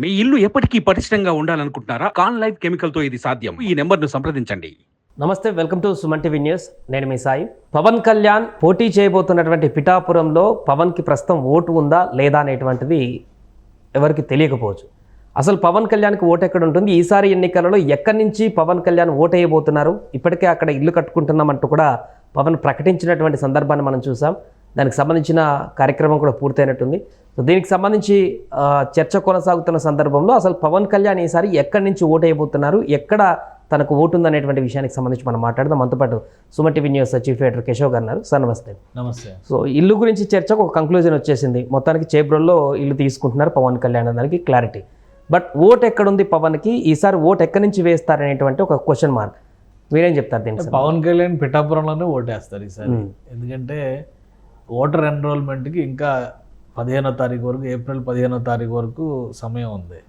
మీ ఇల్లు ఎప్పటికీ పటిష్టంగా ఉండాలనుకుంటున్నారా? కాన్ లైఫ్ కెమికల్తో ఇది సాధ్యం. ఈ నెంబర్ను సంప్రదించండి. నమస్తే welcome to Suman TV news. నేను మీ సాయి. పవన్ కళ్యాణ్ పోటీ చేయబోతున్నటువంటి పిఠాపురంలో పవన్కి ప్రస్తుతం ఓటు ఉందా లేదా అనేటువంటిది ఎవరికి తెలియకపోవచ్చు. అసలు పవన్ కళ్యాణ్కి ఓటు ఎక్కడ ఉంటుంది? ఈసారి ఎన్నికలలో ఎక్కడి నుంచి పవన్ కళ్యాణ్ ఓటు వేయబోతున్నారు ఇప్పటికే అక్కడ ఇల్లు కట్టుకుంటున్నామంటూ కూడా పవన్ ప్రకటించినటువంటి సందర్భాన్ని మనం చూసాం. దానికి సంబంధించిన కార్యక్రమం కూడా పూర్తయినట్టుంది. సో దీనికి సంబంధించి చర్చ కొనసాగుతున్న సందర్భంలో అసలు పవన్ కళ్యాణ్ ఈసారి ఎక్కడి నుంచి ఓటు వేయబోతున్నారు ఎక్కడ తనకు ఓటు ఉందనేటువంటి విషయానికి సంబంధించి మనం మాట్లాడదాం. మనతో పాటు Suman TV news chief editor Keshav గారు ఉన్నారు. సార్ నమస్తే. నమస్తే. సో ఇల్లు గురించి చర్చకు ఒక కంక్లూజన్ వచ్చేసింది. మొత్తానికి చేబ్రోల్లో ఇల్లు తీసుకుంటున్నారు పవన్ కళ్యాణ్ దానికి క్లారిటీ బట్ ఓట్ ఎక్కడుంది పవన్కి? ఈసారి ఓట్ ఎక్కడి నుంచి వేస్తారనేటువంటి ఒక క్వశ్చన్ మార్క్ మీరేం చెప్తారు దీనికి పవన్ కళ్యాణ్ పిఠాపురంలోనే ఓటేస్తారు ఈసారి. ఎందుకంటే ఓటర్ ఎన్రోల్మెంట్కి ఇంకా పదిహేనో తారీఖు వరకు ఏప్రిల్ పదిహేనో తారీఖు వరకు సమయం ఉంది.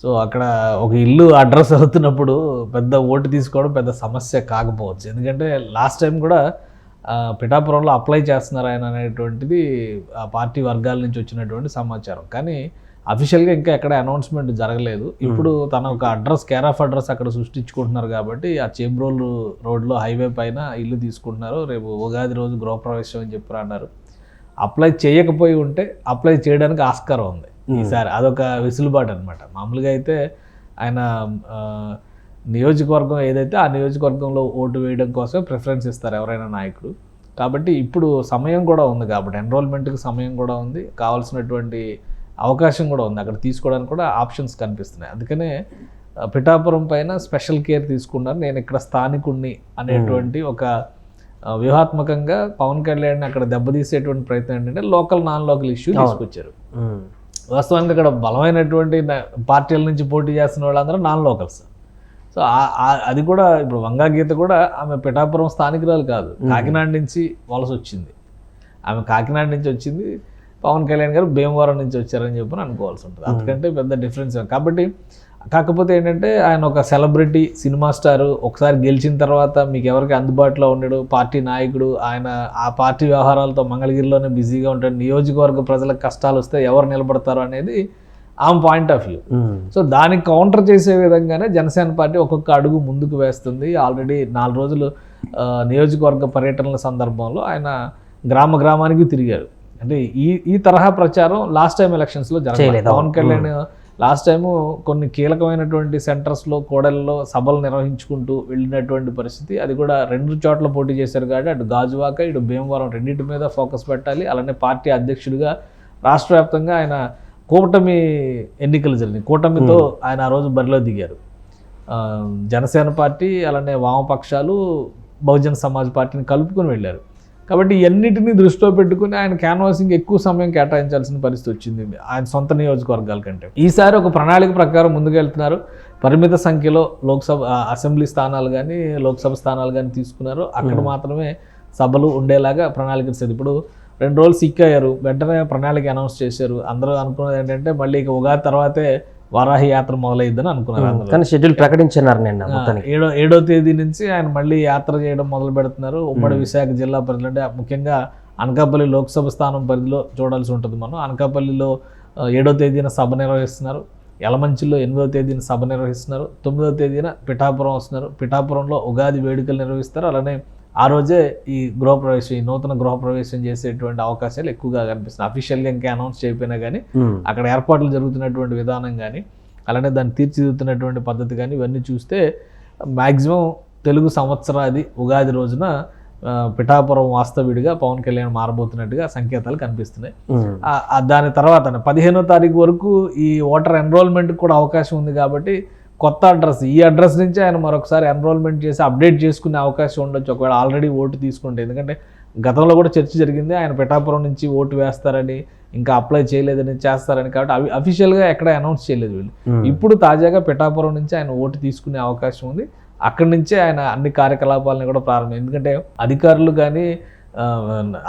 సో అక్కడ ఒక ఇల్లు అడ్రస్ అవుతున్నప్పుడు పెద్ద ఓటు తీసుకోవడం పెద్ద సమస్య కాకపోవచ్చు. ఎందుకంటే లాస్ట్ టైం కూడా పిఠాపురంలో అప్లై చేస్తున్నారు ఆయన అనేటువంటిది ఆ పార్టీ వర్గాల నుంచి వచ్చినటువంటి సమాచారం. కానీ అఫీషియల్గా ఇంకా ఎక్కడ అనౌన్స్మెంట్ జరగలేదు. ఇప్పుడు తన ఒక అడ్రస్ కేర్ ఆఫ్ అడ్రస్ అక్కడ సృష్టించుకుంటున్నారు కాబట్టి ఆ చేబ్రోల్ రోడ్లో హైవే పైన ఇల్లు తీసుకుంటున్నారు. రేపు ఉగాది రోజు గృహప్రవేశం అని చెప్పి అన్నారు అప్లై చేయకపోయి ఉంటే అప్లై చేయడానికి ఆస్కారం ఉంది. ఈసారి అదొక వెసులుబాటు అనమాట మామూలుగా అయితే ఆయన నియోజకవర్గం ఏదైతే ఆ నియోజకవర్గంలో ఓటు వేయడం కోసం ప్రిఫరెన్స్ ఇస్తారు ఎవరైనా నాయకుడు కాబట్టి ఇప్పుడు సమయం కూడా ఉంది కాబట్టి ఎన్రోల్మెంట్కి సమయం కూడా ఉంది. కావాల్సినటువంటి అవకాశం కూడా ఉంది. అక్కడ తీసుకోవడానికి కూడా ఆప్షన్స్ కనిపిస్తున్నాయి. అందుకనే పిఠాపురం పైన స్పెషల్ కేర్ తీసుకున్నారు. నేను ఇక్కడ స్థానికుణ్ణి అనేటువంటి ఒక వ్యూహాత్మకంగా పవన్ కళ్యాణ్ అక్కడ దెబ్బతీసేటువంటి ప్రయత్నం ఏంటంటే లోకల్ నాన్ లోకల్ ఇష్యూ తీసుకొచ్చారు. వాస్తవానికి అక్కడ బలమైనటువంటి పార్టీల నుంచి పోటీ చేస్తున్న వాళ్ళందరూ నాన్ లోకల్స్ సో అది కూడా ఇప్పుడు వంగా గీత కూడా ఆమె పిఠాపురం స్థానికురాలు కాదు. కాకినాడ నుంచి వలస వచ్చింది. ఆమె కాకినాడ నుంచి వచ్చింది. పవన్ కళ్యాణ్ గారు భీమవరం నుంచి వచ్చారని చెప్పి అనుకోవాల్సి ఉంటుంది. అందుకంటే పెద్ద డిఫరెన్స్ కాబట్టి కాకపోతే ఏంటంటే ఆయన ఒక సెలబ్రిటీ సినిమా స్టార్ ఒకసారి గెలిచిన తర్వాత మీకు ఎవరికి అందుబాటులో ఉండడు. పార్టీ నాయకుడు ఆయన ఆ పార్టీ వ్యవహారాలతో మంగళగిరిలోనే బిజీగా ఉంటాడు. నియోజకవర్గ ప్రజలకు కష్టాలు వస్తే ఎవరు నిలబడతారు అనేది ఆమె పాయింట్ ఆఫ్ వ్యూ. సో దానికి కౌంటర్ చేసే విధంగానే జనసేన పార్టీ ఒక్కొక్క అడుగు ముందుకు వేస్తుంది. ఆల్రెడీ నాలుగు రోజులు నియోజకవర్గ పర్యటనల సందర్భంలో ఆయన గ్రామ గ్రామానికి తిరిగారు అంటే ఈ ఈ తరహా ప్రచారం లాస్ట్ టైం ఎలక్షన్స్లో జరగలేదు. పవన్ కళ్యాణ్ లాస్ట్ టైము కొన్ని కీలకమైనటువంటి సెంటర్స్లో కోడల్లో సభలు నిర్వహించుకుంటూ వెళ్ళినటువంటి పరిస్థితి అది కూడా రెండు చోట్ల పోటీ చేశారు కాబట్టి అటు గాజువాక ఇటు భీమవరం రెండింటి మీద ఫోకస్ పెట్టాలి. అలానే పార్టీ అధ్యక్షుడిగా రాష్ట్ర వ్యాప్తంగా ఆయన కూటమి ఎన్నికలు జరిగినాయి. కూటమితో ఆయన ఆ రోజు బరిలో దిగారు. ఆ, జనసేన పార్టీ అలానే వామపక్షాలు బహుజన సమాజ్ పార్టీని కలుపుకొని వెళ్ళారు. కాబట్టి ఇవన్నిటిని దృష్టిలో పెట్టుకుని ఆయన క్యాన్వాసింగ్ ఎక్కువ సమయం కేటాయించాల్సిన పరిస్థితి వచ్చింది. ఆయన సొంత నియోజకవర్గాల కంటే. ఈసారి ఒక ప్రణాళిక ప్రకారం ముందుకెళ్తున్నారు పరిమిత సంఖ్యలో లోక్సభ అసెంబ్లీ స్థానాలు కానీ లోక్సభ స్థానాలు కానీ తీసుకున్నారు. అక్కడ మాత్రమే సభలు ఉండేలాగా ప్రణాళిక ఇప్పుడు రెండు రోజులు సిక్ అయ్యారు. వెంటనే ప్రణాళిక అనౌన్స్ చేశారు. అందరూ అనుకున్నది ఏంటంటే మళ్ళీ ఇక ఉగాది తర్వాతే వారాహి యాత్ర మొదలైద్దని అనుకున్నారు కానీ షెడ్యూల్ ప్రకటించినారు నిన్న మొత్తానికి. ఏడో ఏడో తేదీ నుంచి ఆయన మళ్ళీ యాత్ర చేయడం మొదలు పెడుతున్నారు. ఉమ్మడి విశాఖ జిల్లా పరిధిలో అంటే ముఖ్యంగా అనకాపల్లి లోక్సభ స్థానం పరిధిలో చూడాల్సి ఉంటుంది మనం. అనకాపల్లిలో ఏడో తేదీన సభ నిర్వహిస్తున్నారు. యలమంచిలో ఎనిమిదో తేదీన సభ నిర్వహిస్తున్నారు. తొమ్మిదో తేదీన పిఠాపురం వస్తున్నారు. పిఠాపురంలో ఉగాది వేడుకలు నిర్వహిస్తారు. అలానే ఆ రోజే ఈ గృహప్రవేశం ఈ నూతన గృహప్రవేశం చేసేటువంటి అవకాశాలు ఎక్కువగా కనిపిస్తున్నాయి. అఫీషియల్గా ఇంకా అనౌన్స్ చేయకపోయినా కానీ మ్మ్. అక్కడ ఏర్పాట్లు జరుగుతున్నటువంటి విధానం కానీ అలానే దాన్ని తీర్చిదిద్దుతున్నటువంటి పద్ధతి కానీ ఇవన్నీ చూస్తే మ్యాక్సిమం తెలుగు సంవత్సరాది ఉగాది రోజున పిఠాపురం వాస్తవుడిగా పవన్ కళ్యాణ్ మారబోతున్నట్టుగా సంకేతాలు కనిపిస్తున్నాయి. ఆ దాని తర్వాత పదిహేనో తారీఖు వరకు ఈ ఓటర్ ఎన్రోల్మెంట్ కూడా అవకాశం ఉంది కాబట్టి కొత్త అడ్రస్ ఈ అడ్రస్ నుంచి ఆయన మరొకసారి ఎన్రోల్మెంట్ చేసి అప్డేట్ చేసుకునే అవకాశం ఉండొచ్చు. ఒకవేళ ఆల్రెడీ ఓటు తీసుకుంటే. ఎందుకంటే గతంలో కూడా చర్చ జరిగింది ఆయన పిఠాపురం నుంచి ఓటు వేస్తారని ఇంకా అప్లై చేయలేదని చేస్తారని కాబట్టి అవి అఫీషియల్గా ఎక్కడ అనౌన్స్ చేయలేదు వీళ్ళు. మ్మ్. ఇప్పుడు తాజాగా పిఠాపురం నుంచి ఆయన ఓటు తీసుకునే అవకాశం ఉంది. అక్కడి నుంచే ఆయన అన్ని కార్యకలాపాలను కూడా ప్రారంభం ఎందుకంటే అధికారులు కానీ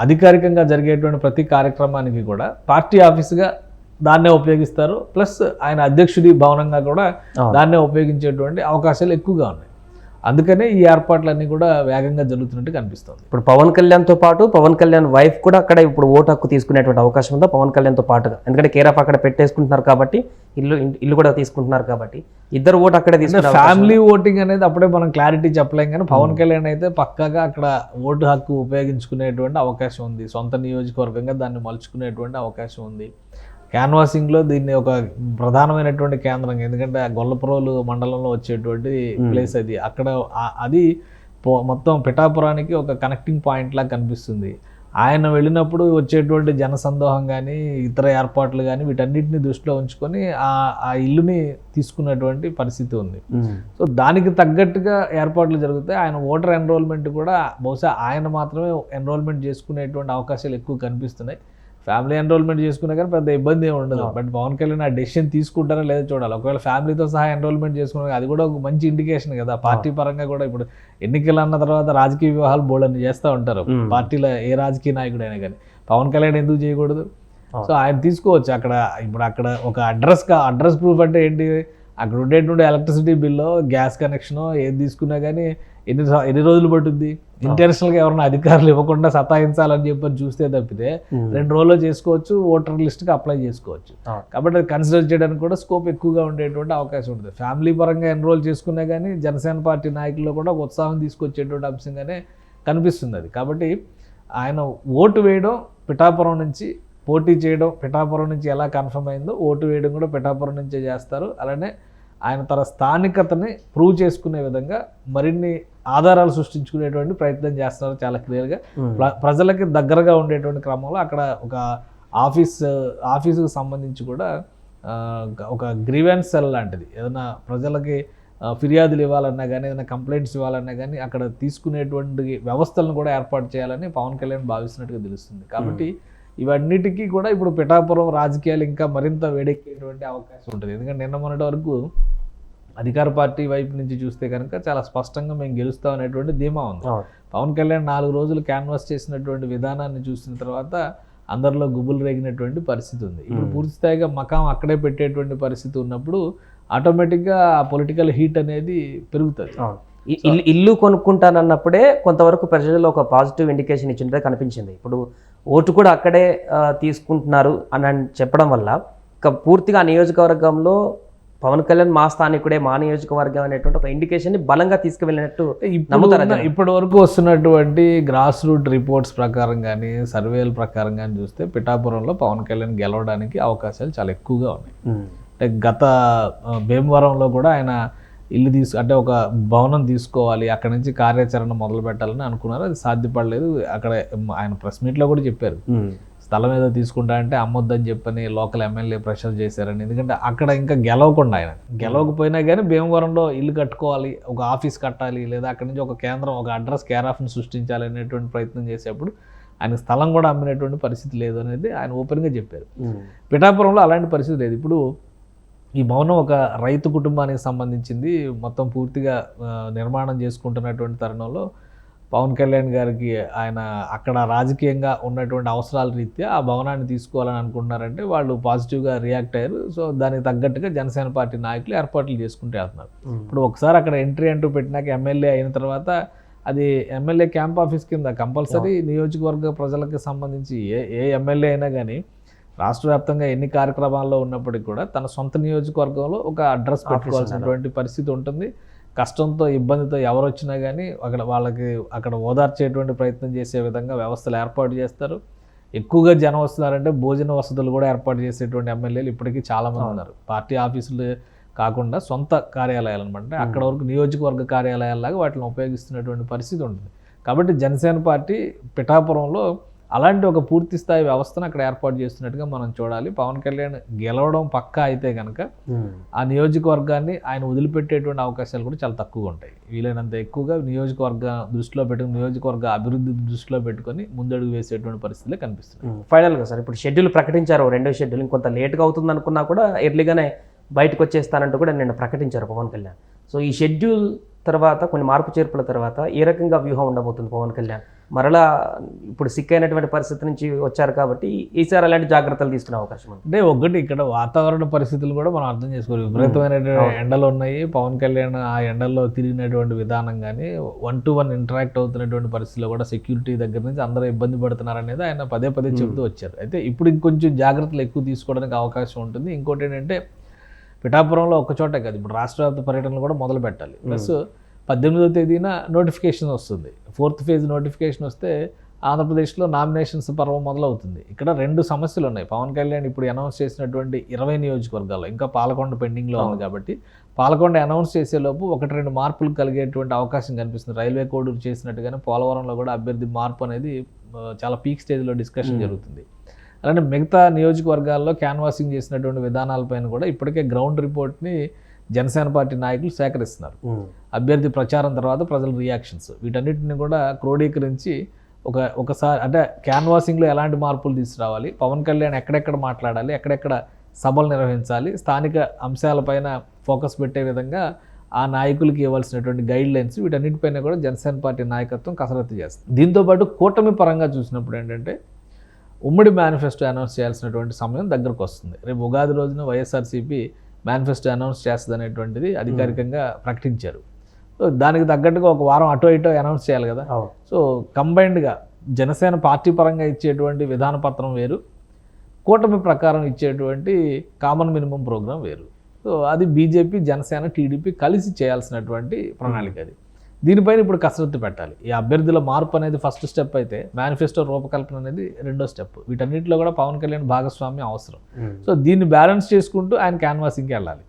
అధికారికంగా జరిగేటువంటి ప్రతి కార్యక్రమానికి కూడా పార్టీ ఆఫీసుగా దాన్నే ఉపయోగిస్తారు. ప్లస్ ఆయన అధ్యక్షుడి భవనంగా కూడా. దాన్నే ఉపయోగించేటువంటి అవకాశాలు ఎక్కువగా ఉన్నాయి. అందుకనే ఈ ఏర్పాట్లన్నీ కూడా వేగంగా జరుగుతున్నట్టు కనిపిస్తుంది. ఇప్పుడు పవన్ కళ్యాణ్తో పాటు పవన్ కళ్యాణ్ వైఫ్ కూడా అక్కడ ఇప్పుడు ఓటు హక్కు తీసుకునేటువంటి అవకాశం ఉందా పవన్ కళ్యాణ్తో పాటుగా? ఎందుకంటే కేర్ ఆఫ్ అక్కడ పెట్టేసుకుంటున్నారు కాబట్టి ఇల్లు ఇల్లు కూడా తీసుకుంటున్నారు కాబట్టి ఇద్దరు ఓటు అక్కడే తీసుకునే అవకాశం ఫ్యామిలీ ఓటింగ్ అనేది అప్పుడే మనం క్లారిటీ చెప్పలేం కానీ పవన్ కళ్యాణ్ అయితే పక్కాగా అక్కడ ఓటు హక్కు ఉపయోగించుకునేటువంటి అవకాశం ఉంది. సొంత నియోజకవర్గంగా దాన్ని మలుచుకునేటువంటి అవకాశం ఉంది. క్యాన్వాసింగ్లో దీన్ని ఒక ప్రధానమైనటువంటి కేంద్రం ఎందుకంటే ఆ గొల్లపురోలు మండలంలో వచ్చేటువంటి ప్లేస్ అది. అక్కడ అది మొత్తం పిఠాపురానికి ఒక కనెక్టింగ్ పాయింట్ లాగా కనిపిస్తుంది. ఆయన వెళ్ళినప్పుడు వచ్చేటువంటి జనసందోహం కానీ ఇతర ఏర్పాట్లు కానీ వీటన్నిటిని దృష్టిలో ఉంచుకొని ఆ ఆ ఇల్లుని తీసుకున్నటువంటి పరిస్థితి ఉంది. సో దానికి తగ్గట్టుగా ఏర్పాట్లు జరుగుతాయి. ఆయన ఓటర్ ఎన్రోల్మెంట్ కూడా బహుశా ఆయన మాత్రమే ఎన్రోల్మెంట్ చేసుకునేటువంటి అవకాశాలు ఎక్కువ కనిపిస్తున్నాయి. ఫ్యామిలీ ఎన్రోల్మెంట్ చేసుకున్నా కానీ పెద్ద ఇబ్బంది ఏమి ఉండదు. బట్ పవన్ కళ్యాణ్ ఆ డెసిషన్ తీసుకుంటారా లేదో చూడాలి. ఒకవేళ ఫ్యామిలీతో సహా ఎన్రోల్మెంట్ చేసుకున్నా అది కూడా ఒక మంచి ఇండికేషన్ కదా. పార్టీ పరంగా కూడా ఇప్పుడు ఎన్నికలు అన్న తర్వాత రాజకీయ వివాహాలు బోల్డని చేస్తూ ఉంటారు. పార్టీలో ఏ రాజకీయ నాయకుడైనా కానీ. పవన్ కళ్యాణ్ ఎందుకు చేయకూడదు. సో ఆయన తీసుకోవచ్చు. అక్కడ ఇప్పుడు అక్కడ ఒక అడ్రస్ అడ్రస్ ప్రూఫ్ అంటే ఏంటి? అక్కడ ఉండేటువంటి ఎలక్ట్రిసిటీ బిల్లు గ్యాస్ కనెక్షన్ ఏది తీసుకున్నా కానీ ఎన్ని ఎన్ని రోజులు పట్టుద్ది ఇంటర్నేషనల్గా ఎవరైనా అధికారులు ఇవ్వకుండా సతాయించాలని చెప్పని చూస్తే తప్పితే. రెండు రోజుల్లో చేసుకోవచ్చు ఓటర్ లిస్ట్కి అప్లై చేసుకోవచ్చు. కాబట్టి అది కన్సిడర్ చేయడానికి కూడా స్కోప్ ఎక్కువగా ఉండేటువంటి అవకాశం ఉంటుంది ఫ్యామిలీ పరంగా ఎన్రోల్ చేసుకున్నా కానీ జనసేన పార్టీ నాయకుల్లో కూడా ఉత్సాహం తీసుకొచ్చేటువంటి అంశంగానే కనిపిస్తుంది అది. కాబట్టి ఆయన ఓటు వేయడం పిఠాపురం నుంచి పోటీ చేయడం పిఠాపురం నుంచి ఎలా కన్ఫర్మ్ అయిందో ఓటు వేయడం కూడా పిఠాపురం నుంచే చేస్తారు. అలానే ఆయన తన స్థానికతని ప్రూవ్ చేసుకునే విధంగా మరిన్ని ఆధారాలు సృష్టించుకునేటువంటి ప్రయత్నం చేస్తున్నారు చాలా క్లియర్గా. ప్ర- ప్రజలకి దగ్గరగా ఉండేటువంటి క్రమంలో అక్కడ ఒక ఆఫీస్ ఆఫీసుకు సంబంధించి కూడా ఒక గ్రీవెన్స్ సెల్ లాంటిది. ఏదైనా ప్రజలకి ఫిర్యాదులు ఇవ్వాలన్నా కానీ ఏదైనా కంప్లైంట్స్ ఇవ్వాలన్నా కానీ అక్కడ తీసుకునేటువంటి వ్యవస్థలను కూడా ఏర్పాటు చేయాలని పవన్ కళ్యాణ్ భావిస్తున్నట్టుగా తెలుస్తుంది. కాబట్టి ఇవన్నిటికీ కూడా ఇప్పుడు పిఠాపురం రాజకీయాలు ఇంకా మరింత వేడెక్కేటువంటి అవకాశం ఉంటుంది. ఎందుకంటే నిన్న మొన్నటి వరకు అధికార పార్టీ వైపు నుంచి చూస్తే కనుక చాలా స్పష్టంగా మేము గెలుస్తాం అనేటువంటి ధీమా ఉంది. పవన్ కళ్యాణ్ నాలుగు రోజులు క్యాన్వాస్ చేసినటువంటి విధానాన్ని చూసిన తర్వాత అందరిలో గుబులు రేగినటువంటి పరిస్థితి ఉంది. ఇప్పుడు పూర్తి స్థాయిగా మకాం అక్కడే పెట్టేటువంటి పరిస్థితి ఉన్నప్పుడు ఆటోమేటిక్గా ఆ పొలిటికల్ హీట్ అనేది పెరుగుతుంది. ఇల్లు ఇల్లు కొనుక్కుంటానన్నప్పుడే కొంతవరకు ప్రజల్లో ఒక పాజిటివ్ ఇండికేషన్ ఇచ్చినట్టు కనిపించింది. ఇప్పుడు ఓటు కూడా అక్కడే తీసుకుంటున్నారు అని అని చెప్పడం వల్ల ఇక పూర్తిగా ఆ నియోజకవర్గంలో పవన్ కళ్యాణ్ మా స్థానికుడే మా నియోజకవర్గం అనేటువంటి ఒక ఇండికేషన్ని బలంగా తీసుకువెళ్ళినట్టు నమ్ముతారా? ఇప్పటి వరకు వస్తున్నటువంటి గ్రాస్ రూట్ రిపోర్ట్స్ ప్రకారం కానీ సర్వేల ప్రకారం కానీ చూస్తే పిఠాపురంలో పవన్ కళ్యాణ్ గెలవడానికి అవకాశాలు చాలా ఎక్కువగా ఉన్నాయి. అంటే గత భీమవరంలో కూడా ఆయన ఇల్లు తీసు అంటే ఒక భవనం తీసుకోవాలి అక్కడ నుంచి కార్యాచరణ మొదలు పెట్టాలని అనుకున్నారు. అది సాధ్యపడలేదు. అక్కడ ఆయన ప్రెస్ మీట్లో కూడా చెప్పారు. స్థలం ఏదో తీసుకుంటా అంటే అమ్మొద్దని చెప్పని లోకల్ ఎమ్మెల్యే ప్రెషర్ చేశారని. ఎందుకంటే అక్కడ ఇంకా గెలవకుండా ఆయన. గెలవకపోయినా కానీ భీమవరంలో ఇల్లు కట్టుకోవాలి ఒక ఆఫీస్ కట్టాలి లేదా అక్కడి నుంచి ఒక కేంద్రం ఒక అడ్రస్ కేర్ ఆఫ్ని సృష్టించాలి అనేటువంటి ప్రయత్నం చేసేప్పుడు ఆయన స్థలం కూడా అమ్మినటువంటి పరిస్థితి లేదు అనేది ఆయన ఓపెన్గా చెప్పారు. పిఠాపురంలో అలాంటి పరిస్థితి లేదు. ఇప్పుడు ఈ భవనం ఒక రైతు కుటుంబానికి సంబంధించింది. మొత్తం పూర్తిగా నిర్మాణం చేసుకుంటున్నటువంటి తరుణంలో పవన్ కళ్యాణ్ గారికి ఆయన అక్కడ రాజకీయంగా ఉన్నటువంటి అవసరాల రీత్యా ఆ భవనాన్ని తీసుకోవాలని అనుకుంటున్నారంటే వాళ్ళు పాజిటివ్గా రియాక్ట్ అయ్యారు. సో దానికి తగ్గట్టుగా జనసేన పార్టీ నాయకులు ఏర్పాట్లు చేసుకుంటూ వెళ్తున్నారు. ఇప్పుడు ఒకసారి అక్కడ ఎంట్రీ అంటూ పెట్టినాక ఎమ్మెల్యే అయిన తర్వాత అది ఎమ్మెల్యే క్యాంప్ ఆఫీస్ కింద కంపల్సరీ నియోజకవర్గ ప్రజలకు సంబంధించి ఏ ఏ ఎమ్మెల్యే అయినా కానీ రాష్ట్ర వ్యాప్తంగా ఎన్ని కార్యక్రమాల్లో ఉన్నప్పటికీ కూడా తన సొంత నియోజకవర్గంలో ఒక అడ్రస్ పెట్టుకోవాల్సినటువంటి పరిస్థితి ఉంటుంది. కష్టంతో ఇబ్బందితో ఎవరు వచ్చినా కానీ అక్కడ వాళ్ళకి అక్కడ ఓదార్చేటువంటి ప్రయత్నం చేసే విధంగా వ్యవస్థలు ఏర్పాటు చేస్తారు. ఎక్కువగా జనం వస్తున్నారంటే భోజన వసతులు కూడా ఏర్పాటు చేసేటువంటి ఎమ్మెల్యేలు ఇప్పటికీ చాలా మంది ఉన్నారు. పార్టీ ఆఫీసులు కాకుండా సొంత కార్యాలయాలు అనమాట అక్కడ వరకు నియోజకవర్గ కార్యాలయాల్లాగా వాటిని ఉపయోగిస్తున్నటువంటి పరిస్థితి ఉంటుంది. కాబట్టి జనసేన పార్టీ పిఠాపురంలో అలాంటి ఒక పూర్తి స్థాయి వ్యవస్థను అక్కడ ఏర్పాటు చేస్తున్నట్టుగా మనం చూడాలి. పవన్ కళ్యాణ్ గెలవడం పక్కా అయితే కనుక ఆ నియోజకవర్గాన్ని ఆయన వదిలిపెట్టేటువంటి అవకాశాలు కూడా చాలా తక్కువగా ఉంటాయి. వీలైనంత ఎక్కువగా నియోజకవర్గ దృష్టిలో పెట్టుకుని నియోజకవర్గ అభివృద్ధి దృష్టిలో పెట్టుకొని ముందడుగు వేసేటువంటి పరిస్థితులే కనిపిస్తుంది ఫైనల్గా సార్ ఇప్పుడు షెడ్యూల్ ప్రకటించారు రెండో షెడ్యూల్ ఇంకొంత లేట్గా అవుతుంది అనుకున్నా కూడా ఎర్లీగానే బయటకు వచ్చేస్తానంటూ కూడా నిన్న ప్రకటించారు పవన్ కళ్యాణ్. సో ఈ షెడ్యూల్ తర్వాత కొన్ని మార్పు చేర్పుల తర్వాత ఏ రకంగా వ్యూహం ఉండబోతుంది పవన్ కళ్యాణ్? మరలా ఇప్పుడు సిక్ అయినటువంటి పరిస్థితి నుంచి వచ్చారు కాబట్టి ఈసారి అలాంటి జాగ్రత్తలు తీసుకునే అవకాశం ఉంది. అంటే ఒకటి ఇక్కడ వాతావరణ పరిస్థితులు కూడా మనం అర్థం చేసుకోవాలి. విపరీతమైనటువంటి ఎండలు ఉన్నాయి. పవన్ కళ్యాణ్ ఆ ఎండల్లో తిరిగినటువంటి విధానం కానీ వన్ టు వన్ ఇంటరాక్ట్ అవుతున్నటువంటి పరిస్థితుల్లో కూడా సెక్యూరిటీ దగ్గర నుంచి అందరూ ఇబ్బంది పడుతున్నారు అనేది ఆయన పదే పదే చెబుతూ వచ్చారు. అయితే ఇప్పుడు ఇంకొంచెం జాగ్రత్తలు ఎక్కువ తీసుకోవడానికి అవకాశం ఉంటుంది. ఇంకోటి ఏంటంటే పిఠాపురంలో ఒక చోటే కాదు. ఇప్పుడు రాష్ట్ర వ్యాప్త పర్యటనలు కూడా మొదలు పెట్టాలి. ప్లస్ పద్దెనిమిదవ తేదీన నోటిఫికేషన్ వస్తుంది. ఫోర్త్ ఫేజ్ నోటిఫికేషన్ వస్తే ఆంధ్రప్రదేశ్లో నామినేషన్స్ పర్వం మొదలవుతుంది. ఇక్కడ రెండు సమస్యలు ఉన్నాయి. పవన్ కళ్యాణ్ ఇప్పుడు అనౌన్స్ చేసినటువంటి ఇరవై నియోజకవర్గాల్లో ఇంకా పాలకొండ పెండింగ్లో ఉంది కాబట్టి పాలకొండ అనౌన్స్ చేసేలోపు ఒకటి రెండు మార్పులు కలిగేటువంటి అవకాశం కనిపిస్తుంది. రైల్వే కోడూరు చేసినట్టుగానే పోలవరంలో కూడా అభ్యర్థి మార్పు అనేది చాలా పీక్ స్టేజ్లో డిస్కషన్ జరుగుతుంది. అలానే మిగతా నియోజకవర్గాల్లో క్యాన్వాసింగ్ చేసినటువంటి విధానాలపైన కూడా ఇప్పటికే గ్రౌండ్ రిపోర్ట్ని జనసేన పార్టీ నాయకులు సేకరిస్తున్నారు. అభ్యర్థి ప్రచారం తర్వాత ప్రజల రియాక్షన్స్. వీటన్నిటిని కూడా క్రోడీకరించి ఒక ఒకసారి అంటే క్యాన్వాసింగ్లో ఎలాంటి మార్పులు తీసుకురావాలి? పవన్ కళ్యాణ్ ఎక్కడెక్కడ మాట్లాడాలి? ఎక్కడెక్కడ సభలు నిర్వహించాలి? స్థానిక అంశాలపైన ఫోకస్ పెట్టే విధంగా ఆ నాయకులకి ఇవ్వాల్సినటువంటి గైడ్ లైన్స్ వీటన్నిటిపైన కూడా జనసేన పార్టీ నాయకత్వం కసరత్తు చేస్తుంది. దీంతోపాటు కూటమి పరంగా చూసినప్పుడు ఏంటంటే ఉమ్మడి మేనిఫెస్టో అనౌన్స్ చేయాల్సినటువంటి సమయం దగ్గరకు వస్తుంది. రేపు ఉగాది రోజున వైఎస్ఆర్సీపీ మేనిఫెస్టో అనౌన్స్ చేస్తుంది అనేటువంటిది అధికారికంగా ప్రకటించారు. సో దానికి తగ్గట్టుగా ఒక వారం అటో ఇటో అనౌన్స్ చేయాలి కదా. సో కంబైన్డ్గా జనసేన పార్టీ పరంగా ఇచ్చేటువంటి విధాన పత్రం వేరు కూటమి ప్రకారం ఇచ్చేటువంటి కామన్ మినిమం ప్రోగ్రాం వేరు. సో అది బీజేపీ జనసేన టీడీపీ కలిసి చేయాల్సినటువంటి ప్రణాళిక అది. దీనిపైన ఇప్పుడు కసరత్తు పెట్టాలి. ఈ అభ్యర్థుల మార్పు అనేది ఫస్ట్ స్టెప్ అయితే మేనిఫెస్టో రూపకల్పన అనేది రెండో స్టెప్ వీటన్నిటిలో కూడా పవన్ కళ్యాణ్ భాగస్వామ్యం అవసరం. సో దీన్ని బ్యాలెన్స్ చేసుకుంటూ ఆయన క్యాన్వాసింగ్కి వెళ్ళాలి.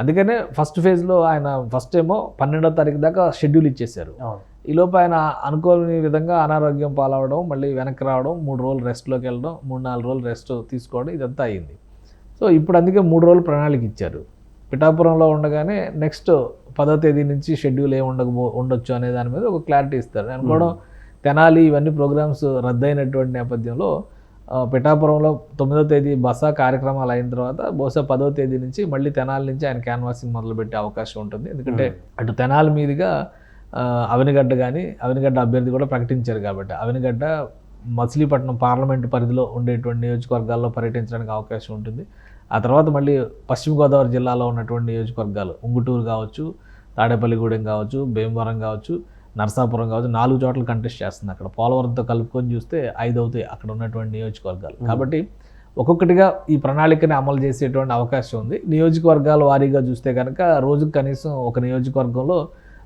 అందుకనే ఫస్ట్ ఫేజ్లో ఆయన ఫస్ట్ ఏమో పన్నెండో తారీఖు దాకా షెడ్యూల్ ఇచ్చేశారు. ఈలోపు ఆయన అనుకోని విధంగా అనారోగ్యం పాలవడం మళ్ళీ వెనక్కి రావడం మూడు రోజులు రెస్ట్లోకి వెళ్ళడం మూడు నాలుగు రోజులు రెస్ట్ తీసుకోవడం ఇదంతా అయింది. సో ఇప్పుడు అందుకే మూడు రోజులు ప్రణాళిక ఇచ్చారు. పిఠాపురంలో ఉండగానే నెక్స్ట్ పదో తేదీ నుంచి షెడ్యూల్ ఏమి ఉండకపో ఉండొచ్చు అనే దాని మీద ఒక క్లారిటీ ఇస్తారు. నేను కూడా తెనాలి ఇవన్నీ ప్రోగ్రామ్స్ రద్దయినటువంటి నేపథ్యంలో పిఠాపురంలో తొమ్మిదో తేదీ బస కార్యక్రమాలు అయిన తర్వాత బహుశా పదో తేదీ నుంచి మళ్ళీ తెనాలి నుంచి ఆయన క్యాన్వాసింగ్ మొదలుపెట్టే అవకాశం ఉంటుంది. ఎందుకంటే అటు తెనాలి మీదుగా అవనిగడ్డ కానీ అవనిగడ్డ అభ్యర్థి కూడా ప్రకటించారు కాబట్టి అవనిగడ్డ మచిలీపట్నం పార్లమెంటు పరిధిలో ఉండేటువంటి నియోజకవర్గాల్లో పర్యటించడానికి అవకాశం ఉంటుంది. ఆ తర్వాత మళ్ళీ పశ్చిమ గోదావరి జిల్లాలో ఉన్నటువంటి నియోజకవర్గాలు ఉంగుటూరు కావచ్చు తాడేపల్లిగూడెం కావచ్చు భీమవరం కావచ్చు నరసాపురం కావచ్చు నాలుగు చోట్ల కంటెస్ట్ చేస్తుంది అక్కడ. పోలవరంతో కలుపుకొని చూస్తే ఐదు అవుతాయి అక్కడ ఉన్నటువంటి నియోజకవర్గాలు. కాబట్టి ఒక్కొక్కటిగా ఈ ప్రణాళికని అమలు చేసేటువంటి అవకాశం ఉంది. నియోజకవర్గాల వారీగా చూస్తే కనుక రోజుకు కనీసం ఒక నియోజకవర్గంలో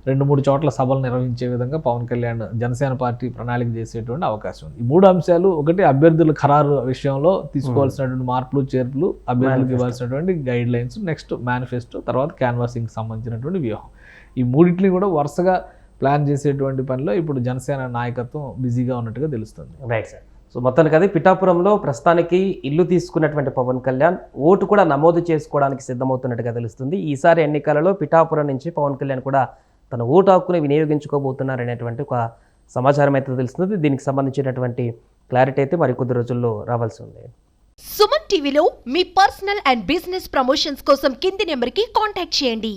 రెండు మూడు చోట్ల సభలు నిర్వహించే విధంగా పవన్ కళ్యాణ్ జనసేన పార్టీ ప్రణాళిక చేసేటువంటి అవకాశం ఉంది. ఈ మూడు అంశాలు ఒకటి అభ్యర్థుల ఖరారు విషయంలో తీసుకోవాల్సినటువంటి మార్పులు చేర్పులు అభ్యర్థులకు ఇవ్వాల్సినటువంటి గైడ్ లైన్స్ నెక్స్ట్ మేనిఫెస్టో తర్వాత క్యాన్వాసింగ్ సంబంధించినటువంటి వ్యూహం. ఈ మూడింటిని కూడా వరుసగా ప్లాన్ చేసేటువంటి పనిలో ఇప్పుడు జనసేన నాయకత్వం బిజీగా ఉన్నట్టుగా తెలుస్తుంది. రైట్ సార్ సో మొత్తానికి అది పిఠాపురంలో ప్రస్తుతానికి ఇల్లు తీసుకున్నటువంటి పవన్ కళ్యాణ్ ఓటు కూడా నమోదు చేసుకోవడానికి సిద్ధమవుతున్నట్టుగా తెలుస్తుంది. ఈసారి ఎన్నికలలో పిఠాపురం నుంచి పవన్ కళ్యాణ్ కూడా తన ఓటు హక్కుని వినియోగించుకోబోతున్నారనేటువంటి ఒక సమాచారం అయితే తెలుస్తుంది. దీనికి సంబంధించినటువంటి క్లారిటీ అయితే మరి కొద్ది రోజుల్లో రావాల్సి ఉంది. సుమన్ టీవీలో మీ పర్సనల్ అండ్ బిజినెస్ ప్రమోషన్స్ కోసం కింది నెంబర్కి కాంటాక్ట్ చేయండి.